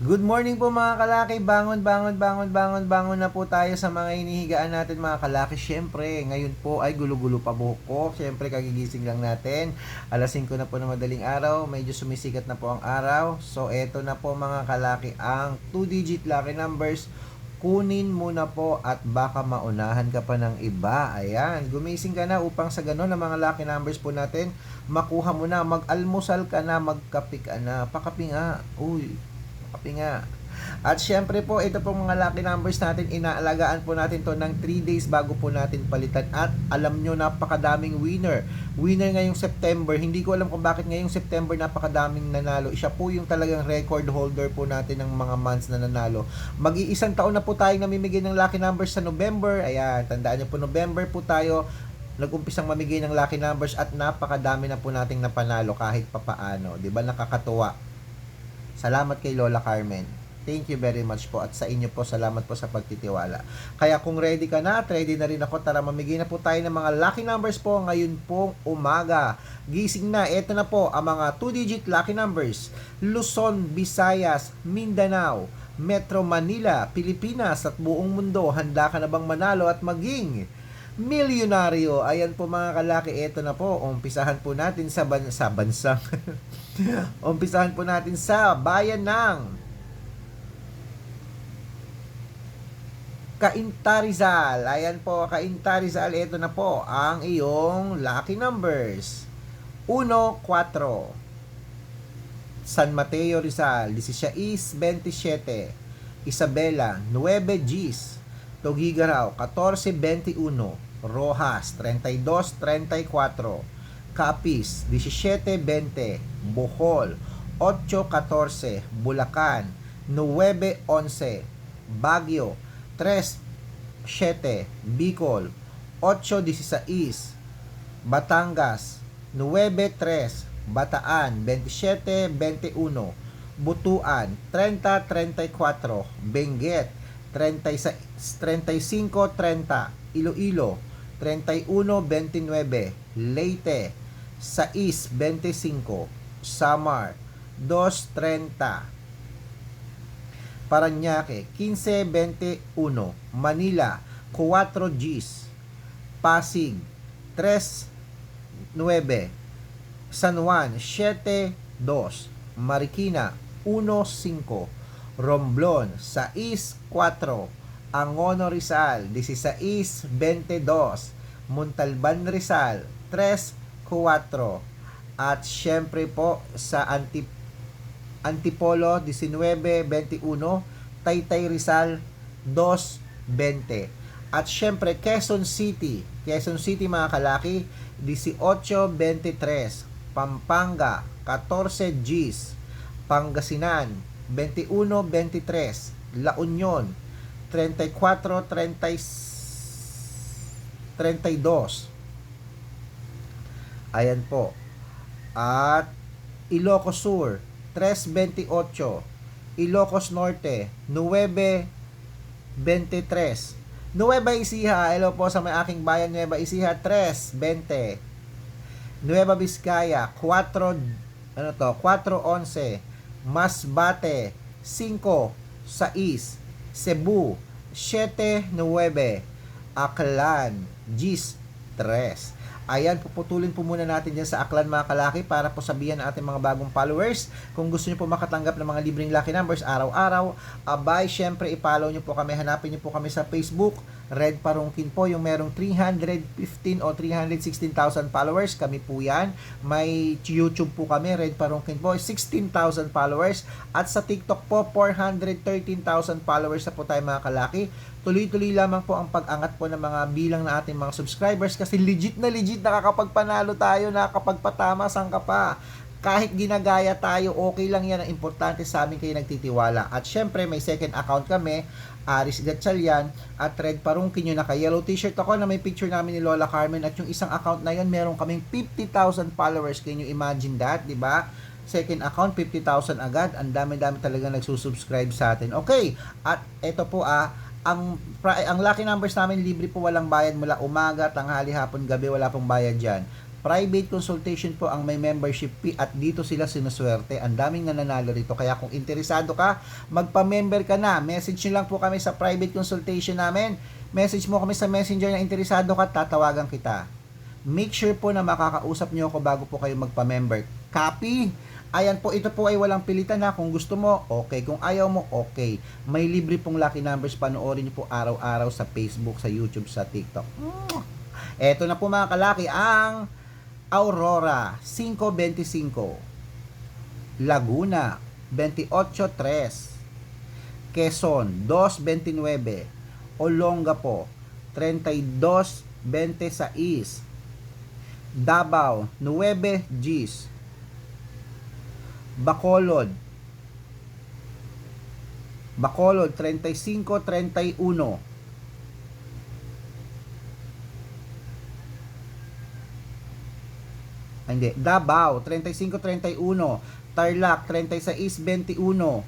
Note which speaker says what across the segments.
Speaker 1: Good morning po mga kalaki. Bangon, bangon, bangon, bangon, bangon na po tayo sa mga inihigaan natin mga kalaki. Siyempre, ngayon po ay gulo-gulo pa buhok ko. Siyempre, kagigising lang natin. Alas 5 na po ng madaling araw. Medyo sumisikat na po ang araw. So, eto na po mga kalaki ang 2-digit lucky numbers. Kunin mo na po at baka maunahan ka pa ng iba. Ayan, gumising ka na upang sa ganun ang mga lucky numbers po natin, makuha mo na, mag-almusal ka na, magkape ka na. Pakapi nga. Uy, Kapi nga. At syempre po, ito pong mga lucky numbers natin, inaalagaan po natin to ng 3 days bago po natin palitan. At alam nyo, napakadaming winner. Winner ngayong September. Hindi ko alam kung bakit ngayong September napakadaming nanalo. Siya po yung talagang record holder po natin ng mga months na nanalo. Mag-iisang taon na po tayong namimigay ng lucky numbers sa November. Ayan, tandaan nyo po, November po tayo nag-umpisang mamigay ng lucky numbers at napakadami na po nating napanalo kahit papaano. 'Di ba nakakatuwa? Salamat kay Lola Carmen. Thank you very much po at sa inyo po salamat po sa pagtitiwala. Kaya kung ready ka na ready na rin ako, tara mamigay na po tayo ng mga lucky numbers po ngayon pong umaga. Gising na, eto na po ang mga 2-digit lucky numbers. Luzon, Visayas, Mindanao, Metro Manila, Pilipinas at buong mundo. Handa ka na bang manalo at maging milyonaryo? Ayan po mga kalaki, eto na po. Umpisahan po natin sa, ban sa bansang. Umpisahan po natin sa bayan ng Kaintarizal. Ayan po, Kaintarizal. Ito na po ang iyong lucky numbers. 1, 4. San Mateo Rizal, 16-27. Isabela, 9 Gs. Tugigaraw, 14-21. Rojas, 32-34. Capiz, 17-20. Bohol, 8-14. Bulacan, 9-11. Baguio, 3-7. Bicol, 8-16. Batangas, 9-3. Bataan, 27-21. Butuan, 30-34. Benguet, 35-30. Iloilo, 31-29. Leyte, 6-25. Samar, 2.30. Paranaque, 15.21. Manila, 4 Gs. Pasig, 3.9. San Juan, 7.2. Marikina, 1.5. Romblon, 6.4. Angono Rizal, 16.22. Montalban Rizal, 3.4. At syempre po sa Antip Antipolo 19-21, Taytay Rizal 2-20. At syempre Quezon City, Quezon City mga kalaki 18-23, Pampanga 14 Gs, Pangasinan 21-23, La Union 34-32. Ayan po. At Ilocos Sur, 328. Ilocos Norte, 923. Nueva Ecija, hello po sa may aking bayan Nueva Ecija, 320. Nueva Vizcaya, 4 ano to, 411. Masbate, 5 6 Cebu, 7 9 Aklan, Gis 3. Ayan, puputulin po muna natin dyan sa Aklan mga kalaki para po sabihan ng ating mga bagong followers. Kung gusto nyo po makatanggap ng mga libreng lucky numbers araw-araw, abay, syempre ipollow nyo po kami, hanapin nyo po kami sa Facebook, Red Parungkin po, yung merong 315 o 316,000 followers, kami po yan. May YouTube po kami, Red Parungkin po, 16,000 followers. At sa TikTok po, 413,000 followers na po tayo mga kalaki tuloy-tuloy lamang po ang pag-angat po ng mga bilang na ating mga subscribers kasi legit na legit nakakapagpanalo tayo, nakakapagpatama ka pa. Kahit ginagaya tayo, okay lang yan. Ang importante sa amin kayo nagtitiwala. At syempre, may second account kami, Aris Gatchalian at Red Parungkin yung naka-yellow t-shirt ako na may picture namin ni Lola Carmen at yung isang account na yun, meron kaming 50,000 followers. Can you imagine that, di ba? second account 50,000 agad. Ang dami-dami talaga nagsusubscribe sa atin. Okay, at ito po ah, ang ang lucky numbers namin libre po walang bayad mula umaga, tanghali, hapon, gabi wala pong bayad diyan. Private consultation po ang may membership fee at dito sila sinuswerte. Ang daming nananalo rito. Kaya kung interesado ka, magpa-member ka na. Message nyo lang po kami sa private consultation namin. Message mo kami sa messenger na interesado ka, tatawagan kita. Make sure po na makakausap nyo ako bago po kayo magpa-member. Copy! Ayan po, ito po ay walang pilitan na. Kung gusto mo, okay. Kung ayaw mo, okay. May libre pong lucky numbers. Panoorin nyo po araw-araw sa Facebook, sa YouTube, sa TikTok. Eto na po mga kalaki, ang Aurora 525 Laguna 28.3 Quezon 2.29 Olongapo 32.26 Davao 9 Gs. Bacolod. Bacolod 35-31 Ah, hindi, Davao 35-31 Tarlac 36-21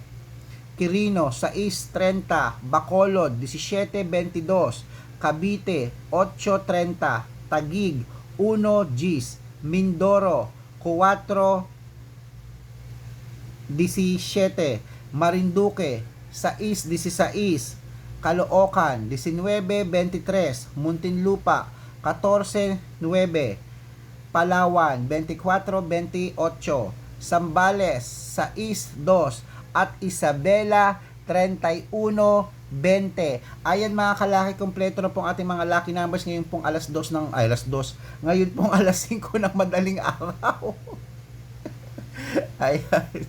Speaker 1: Quirino 6-30 Bacolod 17-22 Cavite 8-30 Tagig 1 Gs Mindoro 4 17 Marinduque 6-16 Caloocan 19-23 Muntinlupa 14-9 Palawan 24-28 Sambales 6-2 at Isabela 31-20 Ayan mga kalaki, kompleto na pong ating mga lucky numbers ngayon pong alas 2 ng, ay alas 2 ngayon pong alas 5 ng madaling araw Ayan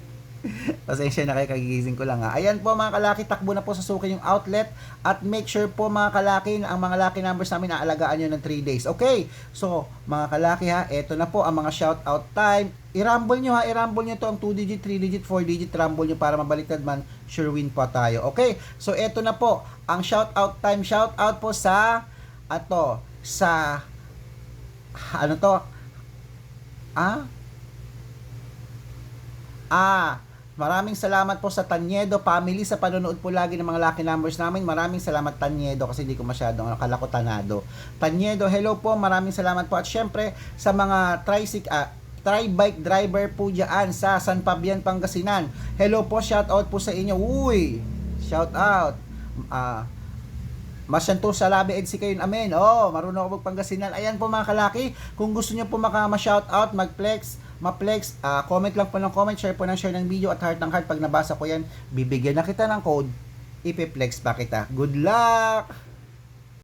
Speaker 1: Pasensya na kayo, kagigising ko lang ha. Ayan po mga kalaki, takbo na po sa suki yung outlet. At make sure po mga kalaki, na ang mga lucky numbers namin naalagaan nyo ng 3 days. Okay, so mga kalaki ha, eto na po ang mga shout out time. I-rumble nyo ha, i-rumble nyo to ang 2 digit, 3 digit, 4 digit, rumble nyo para mabaliktad man, sure win po tayo. Okay, so eto na po, ang shout out time, shout out po sa, ato, sa, ano to, ah, ah, Maraming salamat po sa Tanyedo family sa panonood po lagi ng mga lucky numbers namin. Maraming salamat Tanyedo kasi hindi ko masyadong akala ko Tanado. Tanyedo, hello po. Maraming salamat po. At syempre sa mga tricycle, ah, tri-bike driver po dyan sa San Fabian, Pangasinan. Hello po, shout out po sa inyo. Uy, shout out. Ah, Masyanto sa labi EDC kayo, amen. Oh, marunong ako magpangasinan. Ayan po mga kalaki, kung gusto niyo po maka ma-shout out, mag-flex, ma-flex, ah, comment lang po ng comment, share po ng share ng video at heart ng heart. Pag nabasa ko yan, bibigyan na kita ng code, ipiplex pa kita. Good luck!